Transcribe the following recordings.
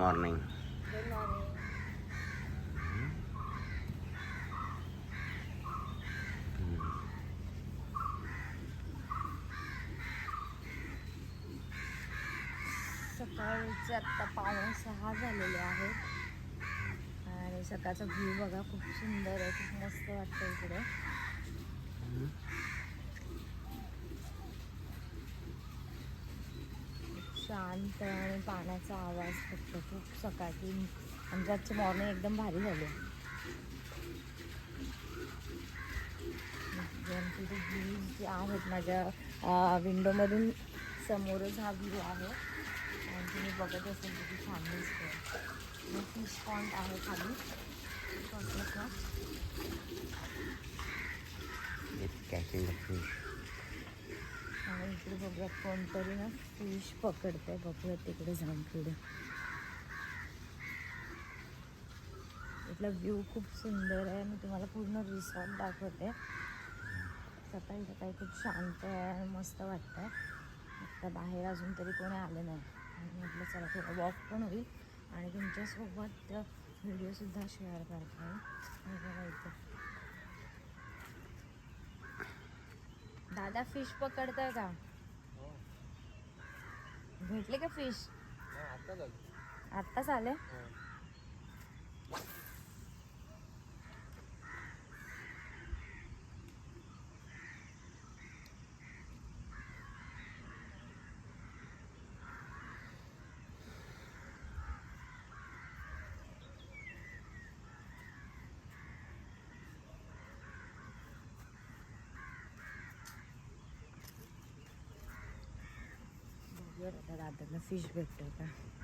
morning. सकाळचे आत्ता पावणे सहा झालेले आहेत आणि सकाळचा व्ह्यू बघा खूप सुंदर आहे खूप मस्त वाटतं इकडे खूप शांत आणि पाण्याचा आवाज फक्त खूप सकाळची म्हणजे आजची मॉर्निंग एकदम भारी झाली. गणपती व्ह्यूज जे आहेत माझ्या विंडोमधून समोरच हा व्ह्यू आहे. आणि तुम्ही बघत असेल किती छान दिसतो फिश पॉईंट आहे खाली. कॅचिंग फिश इकडे बघूया कोणतरी ना. फिश पकडतंय. बघूया तिकडे जाऊन पुढे. इथला व्ह्यू खूप सुंदर आहे. मी तुम्हाला पूर्ण रिसॉर्ट दाखवते. सकाळी सकाळी खूप शांत आहे आणि मस्त वाटतं आता बाहेर अजून तरी कोणी आलं नाही. आणि म्हटलं चला थोडं वॉक पण होईल. आणि तुमच्यासोबत व्हिडिओसुद्धा शेअर करता. येईल दादा फिश पकडताय का? भेटले का फिश आत्ताच आले? बघूया आता दादाला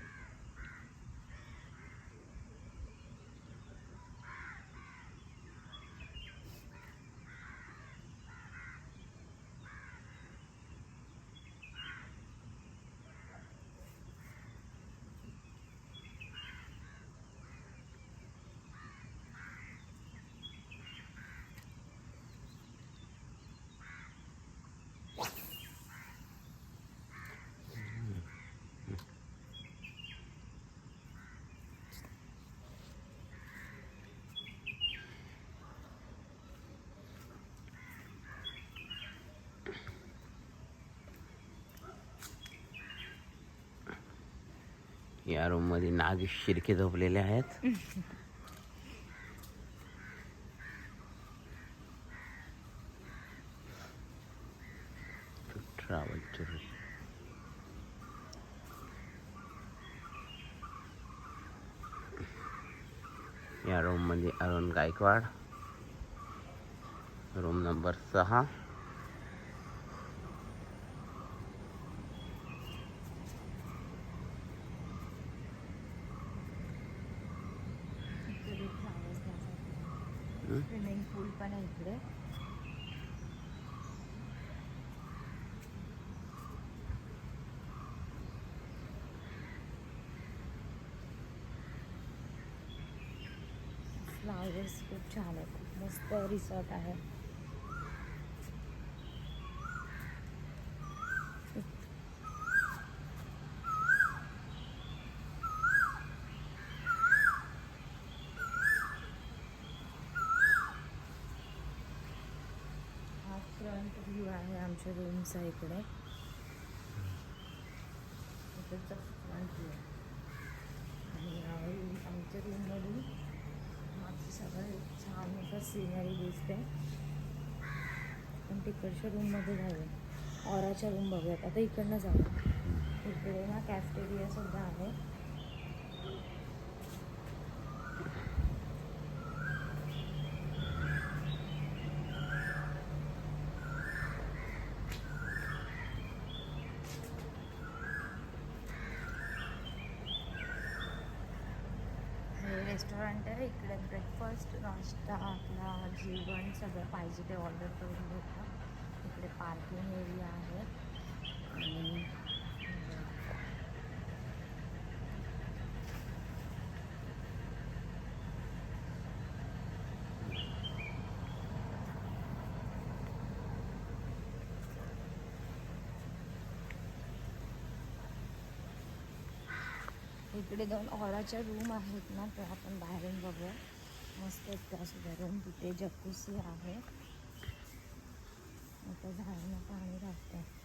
या रूममध्ये नाग शिरके झोपलेले आहेत. या रूममध्ये अरुण गायकवाड. रूम नंबर सहा. इकडे फ्लावर्स खूप छान आहे खूप मस्त रिसॉर्ट आहे आहे आमच्या रूमचा इकडे आणि आमच्या रूममधून मागचं सगळं छान असं सिनरी दिसते. पण तिकडच्या रूममध्ये जाऊया ऑराच्या रूम बघूयात. आता इकडनं जाऊया इकडे ना कॅफ्टेरियासुद्धा आहे. हे रेस्टॉरंट आहे इकडे ब्रेकफास्ट नाश्ता आपला जेवण सगळं पाहिजे ते ऑर्डर करून घेतलं इकडे पार्किंग एरिया आहे. आणि इकडे दोन ऑराच्या रूम आहेत ना ते आपण बाहेरून बघूया. मस्त आहेत त्या सुद्धा रूम तिथे जकुसी आहे. आता झाडांना पाणी लागतं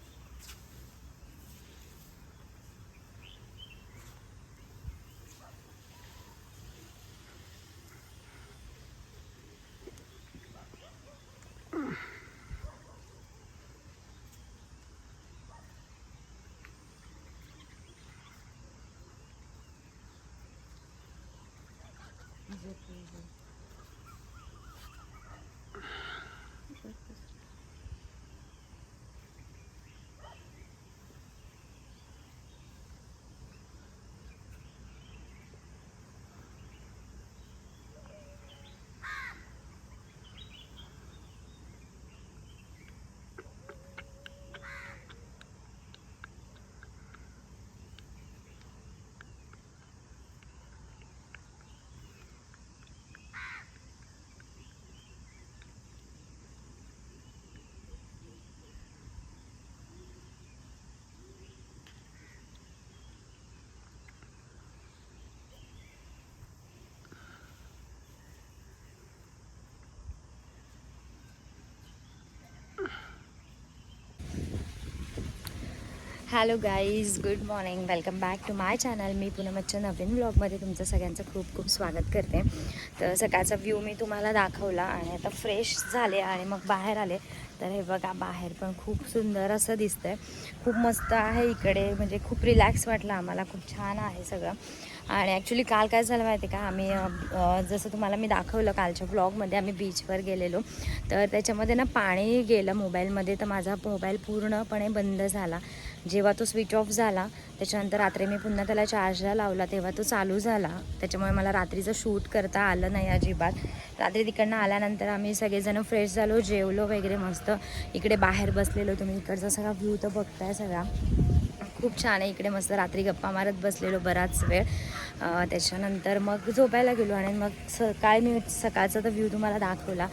जकुसी hello guys good morning welcome back to my channel मी पुनमच्या नवीन ब्लॉगमध्ये तुमचं सगळ्यांचं खूप खूप स्वागत करते. तर सकाळचा व्ह्यू मी तुम्हाला दाखवला आणि आता फ्रेश झाले आणि मग बाहेर आले. तर हे बघा बाहेर पण खूप सुंदर असं दिसतं आहे खूप मस्त आहे इकडे. म्हणजे खूप रिलॅक्स वाटलं आम्हाला. खूप छान आहे सगळं. आणि ॲक्च्युली काल काय झालं माहिती आहे का? आम्ही जसं तुम्हाला मी दाखवलं कालच्या ब्लॉगमध्ये आम्ही बीचवर गेलेलो. तर त्याच्यामध्ये ना पाणी गेलं मोबाईलमध्ये. तर माझा मोबाईल पूर्णपणे बंद झाला. जेव्हा तो स्विच ऑफ झाला त्याच्यानंतर रात्री मी पुन्हा त्याला चार्जला लावला तेव्हा तो चालू झाला. त्याच्यामुळे मला रात्रीचं शूट करता आलं नाही अजिबात. रात्री तिकडनं आल्यानंतर आम्ही सगळेजण फ्रेश झालो जेवलो वगैरे मस्त. इकडे बाहेर बसलेलो तुम्ही इकडचा सगळा व्ह्यू तर बघताय सगळा. खूप छान आहे इकडे मस्त रात्री गप्पा मारत बसलेलो बराच वेळ. त्याच्यानंतर मग झोपायला गेलो आणि मग सकाळी मी सकाळचा तर व्ह्यू तुम्हाला दाखवला.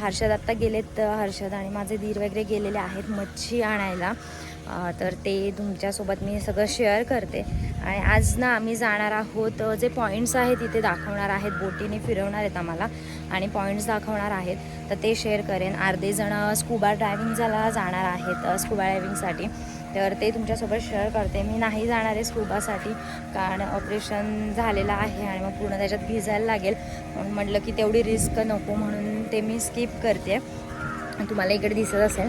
हर्षद आत्ता गेलेत तर हर्षद आणि माझे धीर वगैरे गेलेले आहेत मच्छी आणायला. तर ते तुमच्यासोबत मी सगळं शेअर करते. आणि आज ना आम्ही जाणार आहोत जे पॉईंट्स आहेत तिथे दाखवणार आहेत बोटीने फिरवणार आहेत आम्हाला. आणि पॉईंट्स दाखवणार आहेत तर ते शेअर करेन. अर्धे जण स्कुबा ड्रायव्हिंगला जाणार आहेत स्कुबा ड्रायव्हिंगसाठी तर ते तुमच्यासोबत शेअर करते. मी नाही जाणार आहे स्कुबासाठी कारण ऑपरेशन झालेलं आहे आणि मग पूर्ण त्याच्यात भिजायला लागेल. म्हणून म्हटलं की तेवढी रिस्क नको म्हणून ते मी स्किप करते. तुम्हाला इकडे दिसत असेल.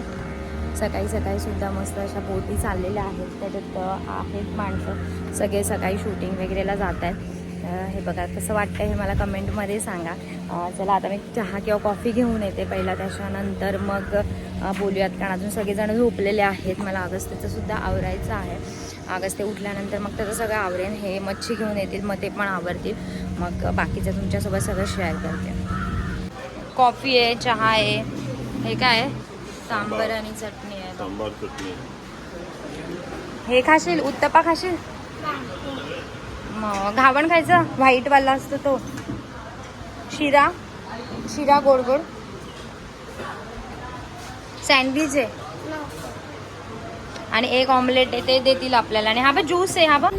सकाळी सकाळी सुद्धा मस्त अशा बोटी चाललेल्या आहेत. त्याच्यात आहेत माणसं. सगळे सकाळी शूटिंग वगैरेला जात आहेत. हे बघा कसं वाटतं हे मला कमेंटमध्ये सांगा. चला आता मी चहा किंवा कॉफी घेऊन येते पहिला त्याच्यानंतर. मग बोलूयात कारण अजून सगळेजण झोपलेले आहेत. मला अगस्त्याचं सुद्धा आवरायचं आहे. अगस्त्य उठल्यानंतर मग त्याचं सगळं आवरेन. हे मच्छी घेऊन येतील मग ते पण आवरतील. मग बाकीचं तुमच्यासोबत सगळं शेअर करते. कॉफी आहे चहा आहे. हे काय आहे? सांबर. आणि चटणी आहे. सांबार चटणी. हे खाशील? उत्तपा खाशील? मग घावण खायचं? व्हाईट वाला असतो तो. शिरा? शिरा गोड गोड. सँडविच आहे. आणि एक ऑमलेट आहे ते देतील आपल्याला. आणि हा बघ ज्यूस आहे हा बघ.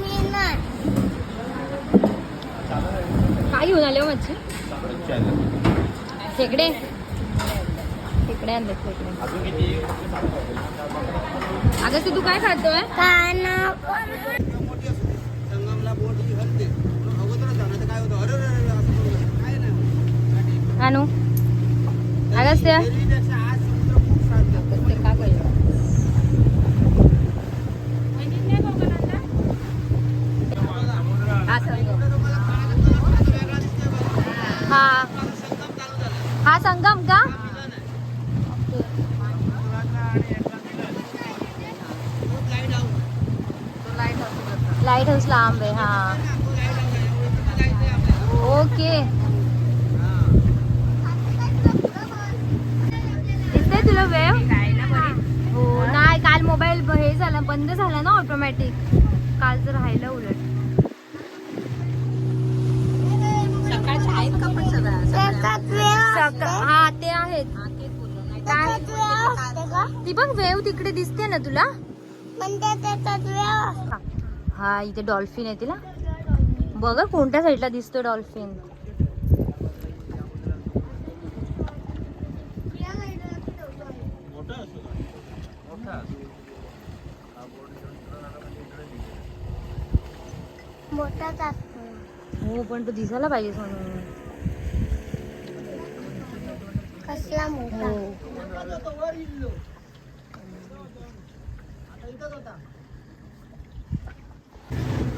काय घेऊन आले हो मच्छी? खेकडे खेकडे आणले खेकडे अगं ते तू काय खातोय? अगस्त्य? अगस्त्य का कळलं हा संगम हा हा संगम का लाइट हाऊस लांब आहे हा ओके दिसतंय तुला वेळ हो नाही काल मोबाईल हे झाला बंद झाला ना ऑटोमॅटिक काल जर राहिलं उलट सका- हा ते आहेत काय ती बघ वेव तिकडे दिसते हा इथे डॉल्फिन आहे तिला. बघा कोणत्या साईडला दिसतो डॉल्फिन. हो पण तो दिसायला पाहिजे म्हणून. कसला मोठा?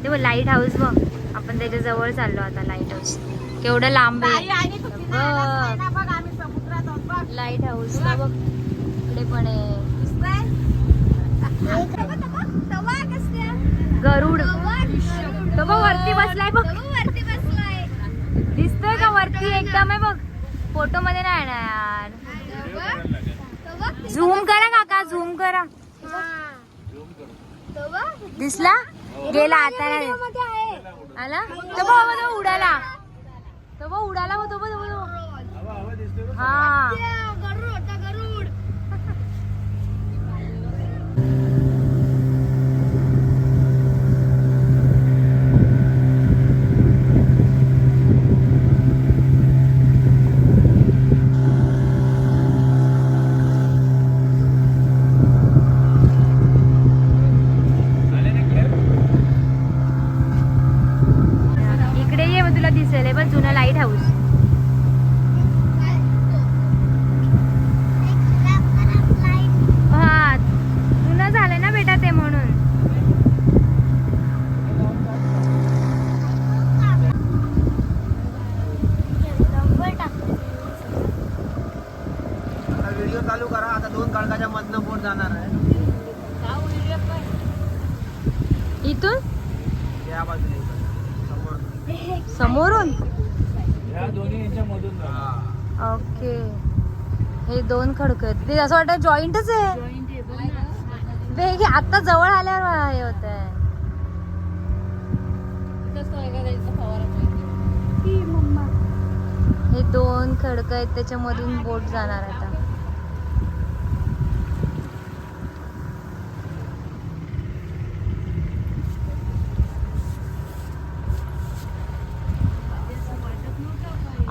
ते बघ लाइट हाऊस बघ आपण त्याच्याजवळ चाललो आता लाइट हाऊस केवढं लांब आहे बघ. लाइट हाऊस बघ इकडे पण आहे गरुड तो बघ वरती बसलाय बघ दिसतोय का वरती एकदम आहे बघ फोटो मध्ये नाही ना यार झूम करा काका झूम करा दिसला गेला आता नाही. आला? तो बघ बघ, तो उडाला. तो बघ उडाला होतो बघ तो बघ. हा इकडे ये मग तुला दिसेल हे बघ जुना लाइट हाऊस हा जुनं झालंय ना बेटा ते म्हणून आता व्हिडिओ चालू करा आता दोन काळकाच्या मधनं बोट जाणार आहे इथून या बाजूने समोर समोरून या दोन्ही यांच्या मधून ओके हे दोन खडक आहेत ते असं वाटतं जॉईंटच आहे. वेग आता जवळ आल्यावर हे होत आहे हे दोन खडक आहेत त्याच्यामधून बोट जाणार आता.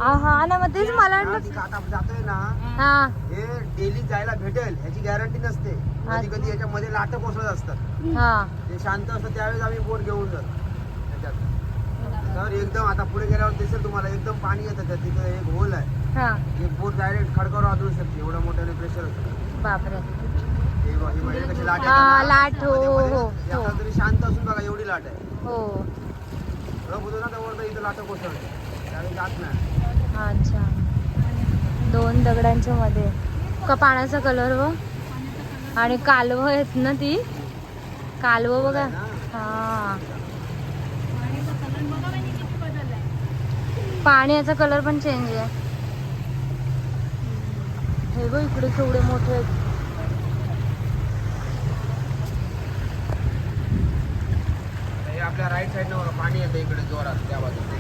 हा ना मग तेच मला वाटलं आता आपण जातोय ना हा. हे डेली जायला भेटेल ह्याची गॅरंटी नसते. कधी कधी याच्यामध्ये लाट कोसळत असतात. हा. ते शांत असतं त्यावेळेस आम्ही बोट घेऊन जातो. त्याच्यात. तर एकदम आता पुढे गेल्यावर दिसेल तुम्हाला एकदम पाणी येतं त्या तिथे एक होल आहे. हा. एक बोट डायरेक्ट खडकावर आदळू शकते एवढं मोठ्याने प्रेशर असतं. बापरे. हे बघ, ही म्हणजे कशी लाट हा, येतात ना, लाट, हो, मध्ये- हो, मध्ये. हो. आता तरी शांत असून बघा एवढी लाट आहे. हो. होतो ना त्यावर तर इथं लाट कोसळते. त्यावेळी जात नाही. अच्छा. दोन दगडांच्या मध्ये. का पाण्याचा कलर व? आणि कालव आहेत ना ती? कालव बघा. हा. पाण्याचा कलर पण चेंज आहे. हे बघ इकडे केवढे मोठे आहेत. आपल्या राईट साईडनं पाणी येतं इकडे जोरात त्या बाजूला.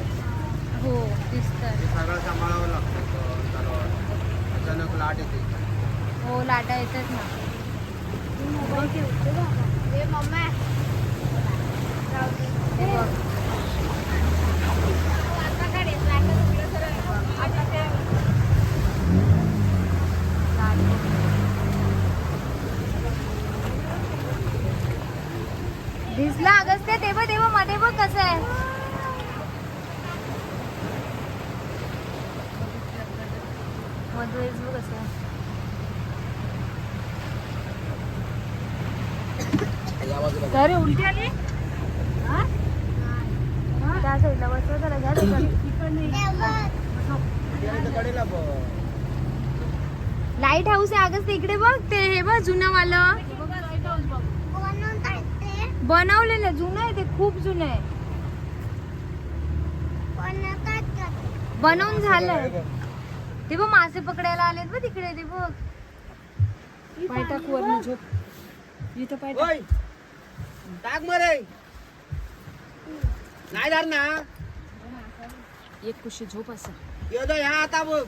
हो दिसत हे सगळं सांभाळावं लागतं चालवायला. अचानक लाट येते. हो लाटा येतात ना. हे बघ. दिसला अगस्त्य. ते बघमध्ये बघ कसं आहे? मध्येच बघ कसं बाजूला अरे उलटी आली? त्या साईडला बसवा त्याला घ्या. लाइट हाऊस आहे अगस्त इकडे बघ ते हे बघ जुनं वालं बनवलेलं जुनं आहे ते खूप जुनं आहे. बनवून झालंय. ते बघ मासे पकडायला आलेत बघ तिकडे ते बघ. पाय टाक वरनं झोप. इथं पाय ओय, टाक मरे. नाही धर ना. एक कुशी झोप असं. येतो ह्या आता बघ.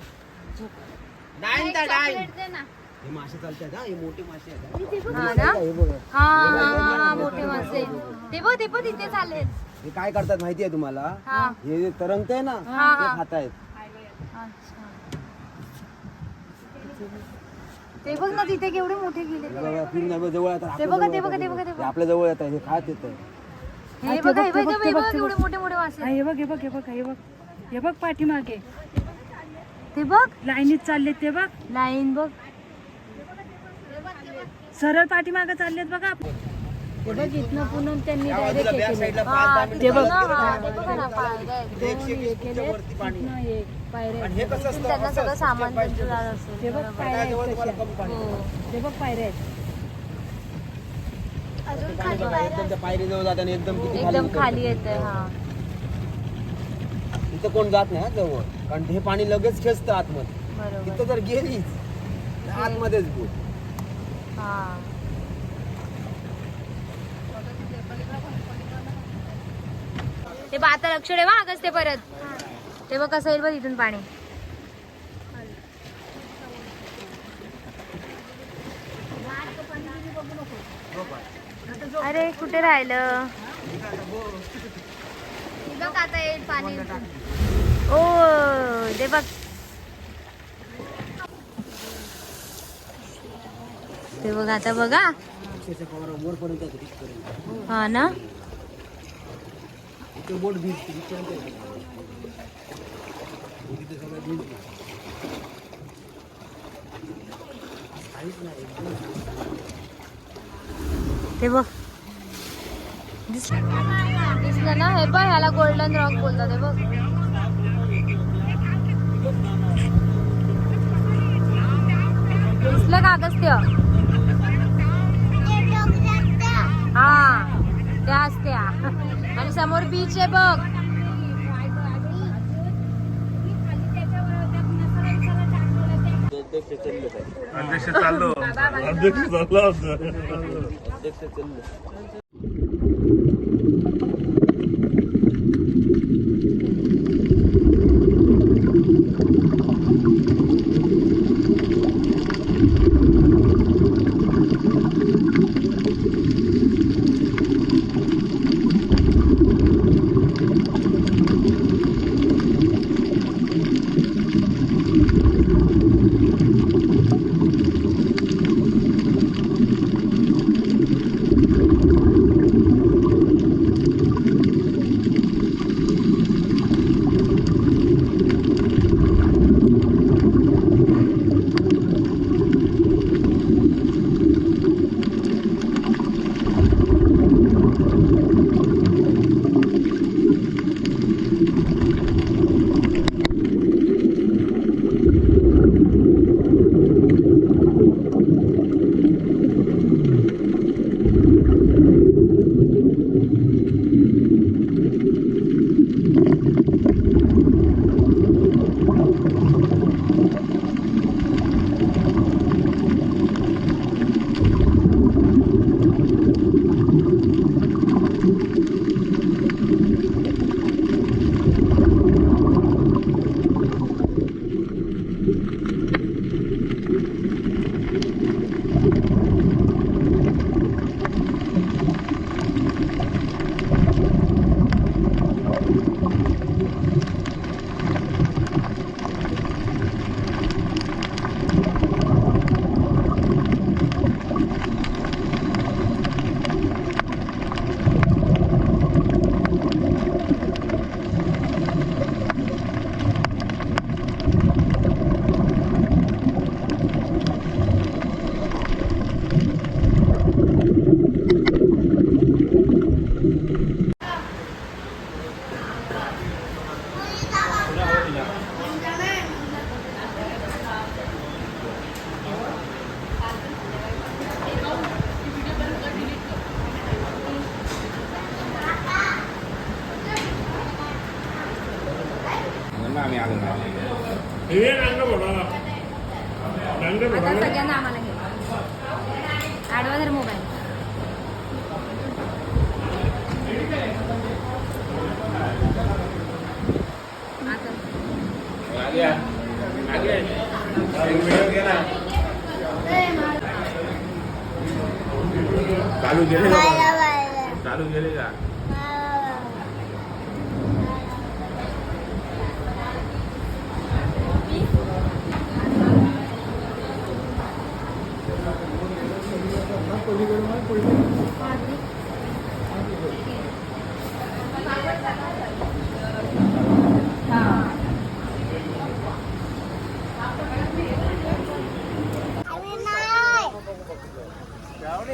डाईन त्या डाईन हे मासे चालतात हा हे मोठे मासे आहेत. हा. हा ना? हे बघ. हा हा हा हा मोठे मासे. ते बघ ते तिथे चाललेत. हे काय करतात माहिती आहे तुम्हाला? हा. हे जे तरंगत आहे ना हा, ते हा. खातायत. अच्छा. ते बघ ना तिथे केवढे मोठे गेले बघा, फिरून बघ, जवळ येतात ते आपल्या बघा, जवळ ते बघा, येतात ते बघा, ते. बघा. आपल्या जवळ येतात हे खात येत हे बघा हे बघ हे बघ केवढे मोठे मोठे वासे हा, हे बघ हे बघ हे बघ हे बघ. हे बघ पाठीमागे. ते बघ. लाईनीत चाललेत ते बघ. लाईन बघ. सरळ पाठीमागे चाललेत बघा. बघ इथनं पुन्हा त्यांनी डायरेक्ट हा ते बघ हा, पायऱ्या एक पायऱ्या आणि हे कसं असतं? त्यांना असं सगळं असतं, सामान पाहिजे त्यांचं जात असेल ते बघ बरोबर. पायऱ्या त्याजवळ आहेत तुम्हाला तशा. कमी पाणी. ते बघ पायऱ्या आहेत पाणी बघा, एकदम त्या पायरी जवळ जात आणि एकदम किती खाली एकदम उतरतं. खाली येते हा. इथं कोण जात नाही हा जवळ. कारण हे पाणी लगेच खेचतं आतमध्ये. बरोबर. तिथं जर गेलीच. आतमध्येच बोट. हा. ते बा आता लक्ष ठेवा आगच ते परत. ते बघ कसं येईल बघ इथून पाणी. अरे कुठे राहिलं? बघ आता येईल पाणी. ओ ते बघ. ते बघ आता बघा. हा ना? इथे बोट भिजते. तिथे सगळं भिजते. काहीच नाही ते बघ. दिसलं ना? हे पण ह्याला गोल्डन रॉक बोलतात हे बघ. दिसलं का अगस्त्य हा. समोर बीच आहे बघ. अध्यक्ष चाललो. अध्यक्ष चाललो अध्यक्ष चाललो.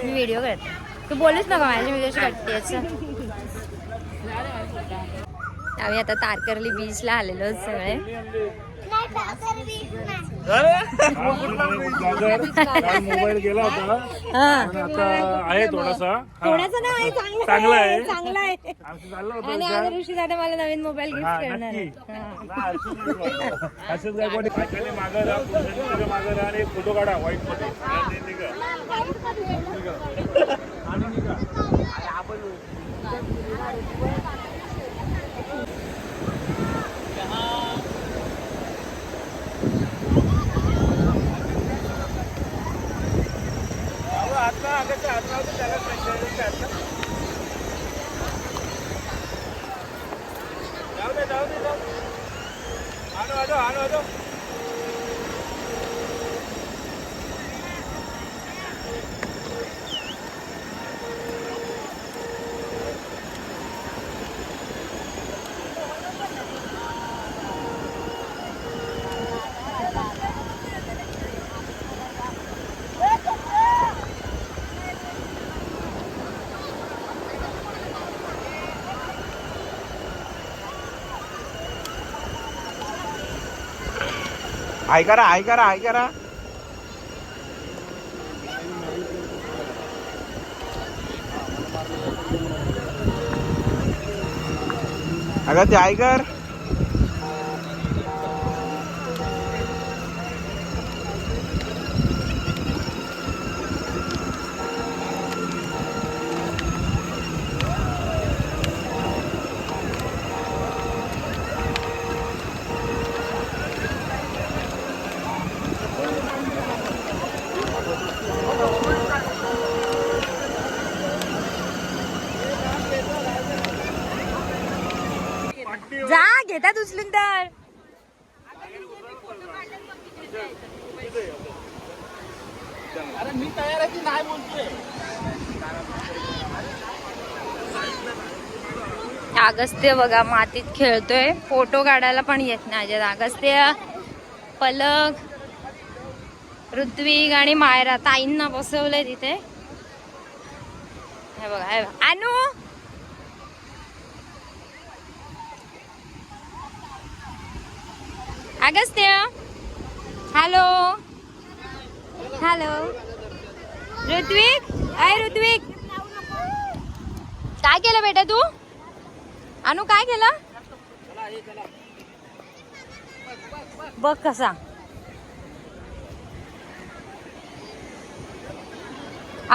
व्हिडिओ करत. तू बोलूच नका माझ्या मी कशी वाटते आम्ही आता तारकर्ली बीचला आलेलो सगळे. मोबाईल गेला होता हा. पण आता आहे थोडासा. कोणाचं नाव आहे? चांगलं चांगलं आहे. चांगला आहे. होतं आणि ऋषी दादा मला नवीन मोबाईल गिफ्ट करणार आहे. असंच. असंच गायकवाडी बायकाने मागं राहा, पुरुषांनी मागं मागं राहा आणि एक फोटो काढा व्हाईटमध्ये आणि निघा. आणि निघा. अहो, आता अगं हात लावतो त्याला pressure येतं त्यातलं. जाऊ दे जाऊ दे जाऊ दे. आणू आणू आणू आणू हाय करा हाय करा हाय करा अगं ते ऐकर. जा घेतात उचलून तर अगस्त्य बघा मातीत खेळतोय. फोटो काढायला पण येत नाही अगस्त्य पलक ऋत्विक आणि मायरा ताईंना बसवलंय तिथे. हे बघा हे बघा. अनु! Agastya hello hello Ritvik. अय ऋत्विक. काय केलं बेटा तू? अनु काय केलं? बघ कसा.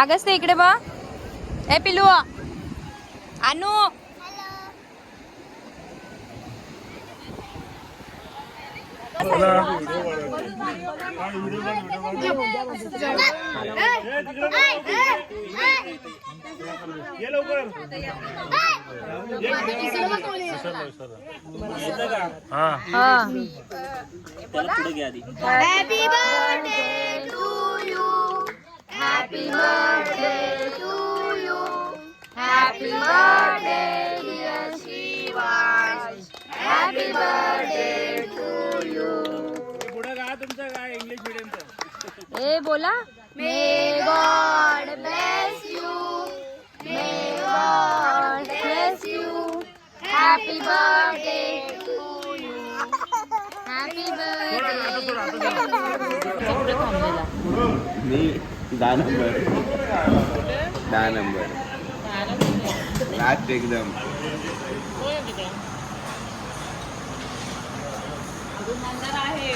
अगस्त्य इकडे बघ. ए पिलू अनु. चला. हा, व्हिडिओ काढ, व्हिडिओ काढ. ए, तिकडे बघ. ये लवकर ये इकडे. विसरलो, ए बोला. May God bless you may God bless you happy birthday to you happy birthday मी दहा नंबर. दहा नंबर. लास्ट एकदम क्या वाली है?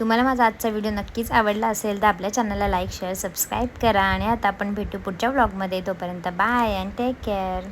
तुम्हाला माझा आजचा व्हिडिओ नक्कीच आवडला असेल तर आपल्या चॅनलला लाईक शेअर सबस्क्राईब करा. आणि आता आपण भेटू पुढच्या ब्लॉगमध्ये तोपर्यंत बाय अँड टेक केअर